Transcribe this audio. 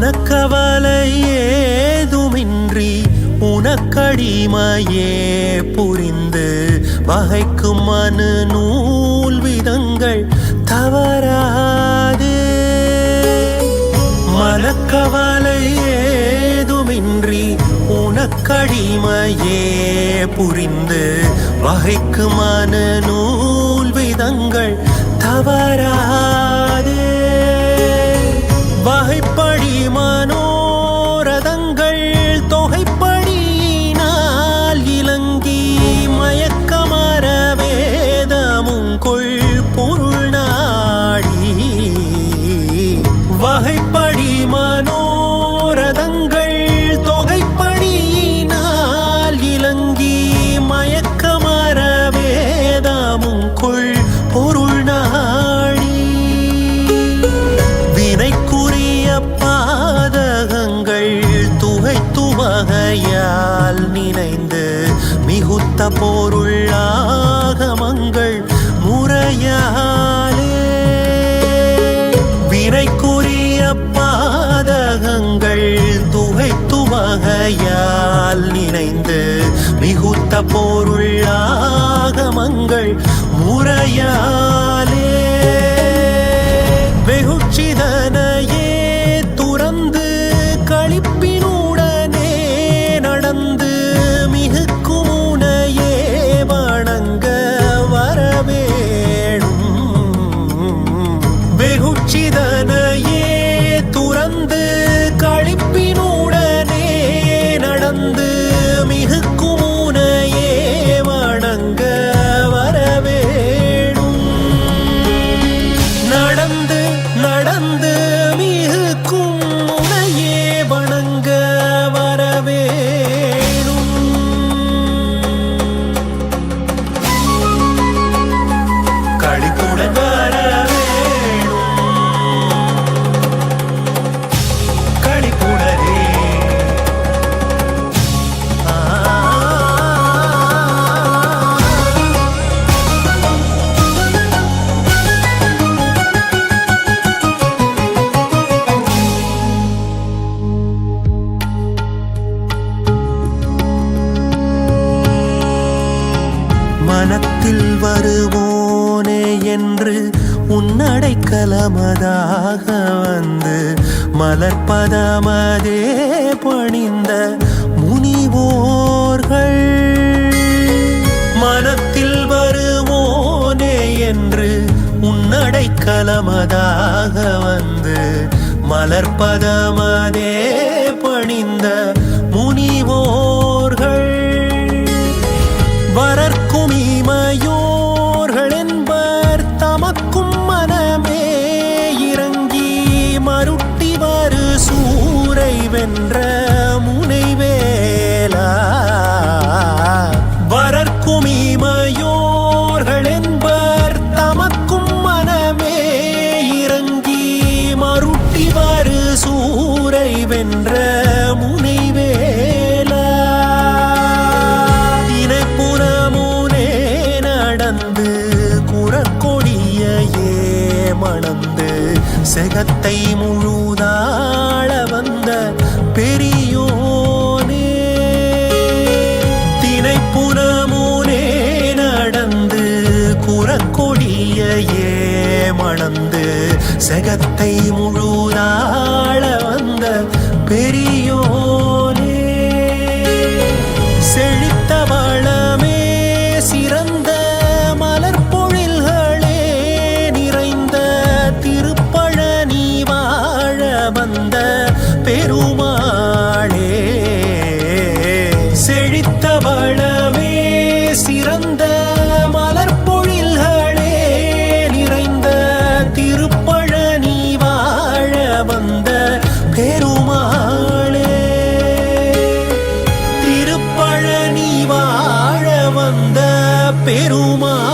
மனக்கவலை ஏதுமின்றி உனக்கடிமையே புரிந்து வகைக்கும் மனு நூல் விதங்கள் தவறாது. மனக்கவலை ஏதுமின்றி உனக்கடிமையே புரிந்து வகைக்கு மனு நூல் விதங்கள் தவறாது. வகைப்படி மனோரதங்கள் தொகைப்படியினால் இலங்கி மயக்கமர வேதமும் கொள் பொருள் நாடி. வகைப்படி மனோ மிகுத்த போருள்ளாகமங்கள் முறையாலே. வினைக்குரிய பாதகங்கள் துகைத்துவகையால் நினைந்து மிகுத்த போருள்ளாகமங்கள் முறையா மனத்தில் வருவோனே என்று உன்னடைக்கலமதாக வந்து மலர்பதமதே பணிந்த முனிவோர்கள். மனத்தில் வருவோனே என்று உன்னடைக்கலமதாக வந்து மலர்பதமதே பணிந்த வென்ற முனைவேலா. வரர்க்கும் இமையோர்கள் என்பர் தமக்கும் மனமே இறங்கி மருட்டி வரு சூரை வென்ற முனைவேலா. தினைப்புறமுனே நடந்து குறக்கொடியையே மணந்து செகத்தை முழுதாழ வந்த பெரியோனே தினைப்புறமுனே நடந்து குறக்கொடியையே மணந்து செகத்தை முழுதாள வந்த பெரியோனே செழித்த তোমার